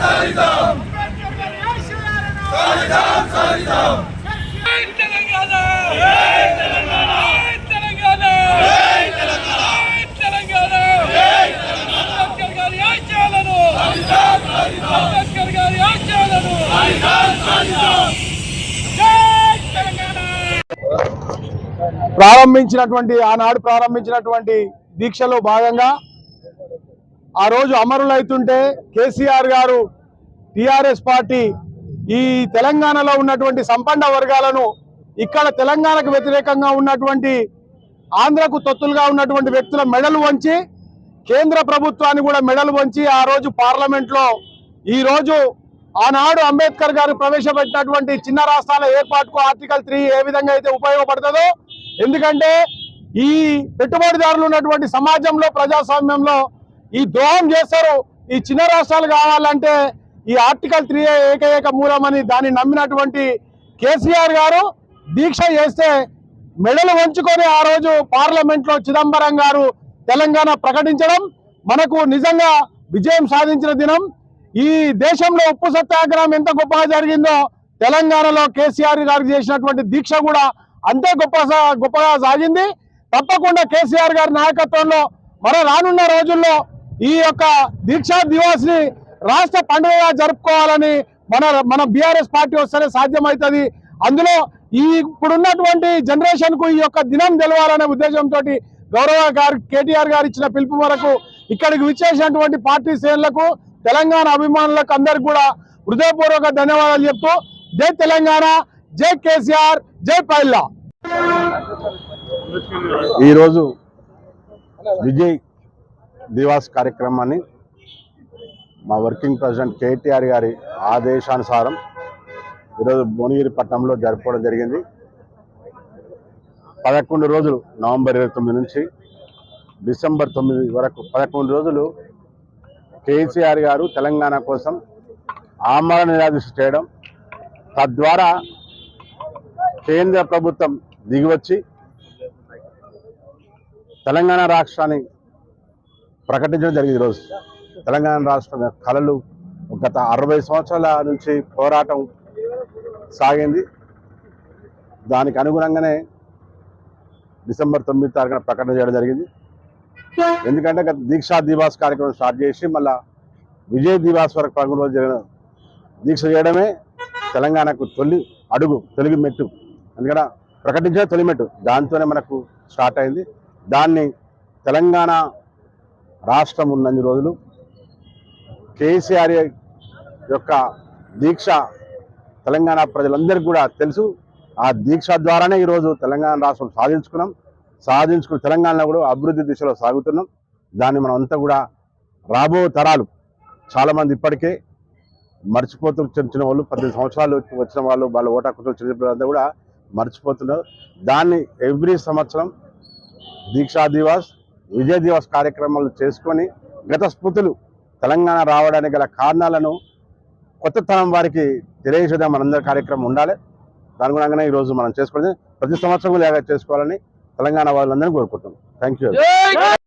సాధిద్దాం సాధిద్దాం సాధిద్దాం ప్రారంభించినటువంటి ఆనాడు ప్రారంభించినటువంటి దీక్షలో భాగంగా ఆ రోజు అమరులైతుంటే కేసీఆర్ గారు టిఆర్ఎస్ పార్టీ ఈ తెలంగాణలో ఉన్నటువంటి సంపన్న వర్గాలను ఇక్కడ తెలంగాణకు వ్యతిరేకంగా ఉన్నటువంటి ఆంధ్రకు తొత్తులుగా ఉన్నటువంటి వ్యక్తుల మెడలు వంచి కేంద్ర ప్రభుత్వాన్ని కూడా మెడలు వంచి ఆ రోజు పార్లమెంట్లో ఈ రోజు ఆనాడు అంబేద్కర్ గారు ప్రవేశపెట్టినటువంటి చిన్న రాష్ట్రాల ఏర్పాటుకు ఆర్టికల్ త్రీ ఏ విధంగా అయితే ఉపయోగపడుతుందో ఎందుకంటే ఈ పెట్టుబడిదారులు ఉన్నటువంటి సమాజంలో ప్రజాస్వామ్యంలో ఈ ద్రోహం చేస్తారు. ఈ చిన్న రాష్ట్రాలు కావాలంటే ఈ ఆర్టికల్ త్రీ ఏకైక మూలమని దాన్ని నమ్మినటువంటి కేసీఆర్ గారు దీక్ష చేస్తే మెడలు వంచుకొని ఆ రోజు పార్లమెంట్లో చిదంబరం గారు తెలంగాణ ప్రకటించడం మనకు నిజంగా విజయం సాధించిన దినం. ఈ దేశంలో ఉప్పు సత్యాగ్రహం ఎంత గొప్పగా జరిగిందో తెలంగాణలో కేసీఆర్ గారు చేసినటువంటి దీక్ష కూడా అంతే గొప్ప గొప్పగా సాగింది. తప్పకుండా కేసీఆర్ గారి నాయకత్వంలో మరో రానున్న రోజుల్లో ఈ యొక్క దీక్షా దివాస్ని రాష్ట్ర పండుగగా జరుపుకోవాలని మన మన బీఆర్ఎస్ పార్టీ వస్తేనే సాధ్యమవుతుంది. అందులో ఈ ఇప్పుడున్నటువంటి జనరేషన్కు ఈ యొక్క దినం తెలవాలనే ఉద్దేశంతో గౌరవ గారు కేటీఆర్ గారు ఇచ్చిన పిలుపు మేరకు ఇక్కడికి విచ్చేసినటువంటి పార్టీ శ్రేణులకు తెలంగాణ అభిమానులకు అందరికి కూడా హృదయపూర్వక ధన్యవాదాలు చెప్తూ జై తెలంగాణ జై కేసీఆర్ జై పైల్లా. ఈరోజు విజయ్ దివాస్ కార్యక్రమాన్ని మా వర్కింగ్ ప్రెసిడెంట్ కేటీఆర్ గారి ఆదేశానుసారం ఈరోజు భువనగిరి పట్టణంలో జరుపుకోవడం జరిగింది. పదకొండు రోజులు నవంబర్ ఇరవై తొమ్మిది నుంచి డిసెంబర్ తొమ్మిది వరకు పదకొండు రోజులు కేసీఆర్ గారు తెలంగాణ కోసం ఆమరణ నిరాదీక్ష చేయడం తద్వారా కేంద్ర ప్రభుత్వం దిగివచ్చి తెలంగాణ రాష్ట్రాన్ని ప్రకటించడం జరిగింది ఈరోజు. తెలంగాణ రాష్ట్రం కళలు గత అరవై సంవత్సరాల నుంచి పోరాటం సాగింది. దానికి అనుగుణంగానే డిసెంబర్ తొమ్మిది తారీఖున ప్రకటన చేయడం జరిగింది. ఎందుకంటే గత దీక్షా దివాస్ కార్యక్రమం స్టార్ట్ చేసి మళ్ళా విజయ్ దివాస్ వరకు పదకొండు రోజులు జరిగిన దీక్ష చేయడమే తెలంగాణకు తొలి అడుగు తొలిగి మెట్టు. ఎందుకంటే ప్రకటించిన తొలిమెట్టు. దాంతోనే మనకు స్టార్ట్ అయింది. దాన్ని తెలంగాణ రాష్ట్రం ఉన్నన్ని రోజులు కేసీఆర్ యొక్క దీక్ష తెలంగాణ ప్రజలందరికీ కూడా తెలుసు. ఆ దీక్ష ద్వారానే ఈరోజు తెలంగాణ రాష్ట్రం సాధించుకున్నాం. సాధించుకుని తెలంగాణలో కూడా అభివృద్ధి దిశలో సాగుతున్నాం. దాన్ని మనం అంతా కూడా రాబో తరాలు చాలామంది ఇప్పటికే మర్చిపోతూ చిన్న చిన్న వాళ్ళు పద్దెనిమిది సంవత్సరాలు వచ్చిన వాళ్ళు వాళ్ళ ఓటాకులు చిన్న కూడా మర్చిపోతున్నారు. దాన్ని ఎవ్రీ సంవత్సరం దీక్షా దివాస్ విజయ్ దివాస్ కార్యక్రమాలు చేసుకొని గత స్మృతులు తెలంగాణ రావడానికి గల కారణాలను కొత్త తరం వారికి తెలియజేద్దాం మనందరి కార్యక్రమం ఉండాలి. దాని గుణంగానే ఈరోజు మనం చేసుకోవాలి ప్రతి సంవత్సరం కూడా చేసుకోవాలని తెలంగాణ వాళ్ళందరినీ కోరుకుంటున్నాం. Thank you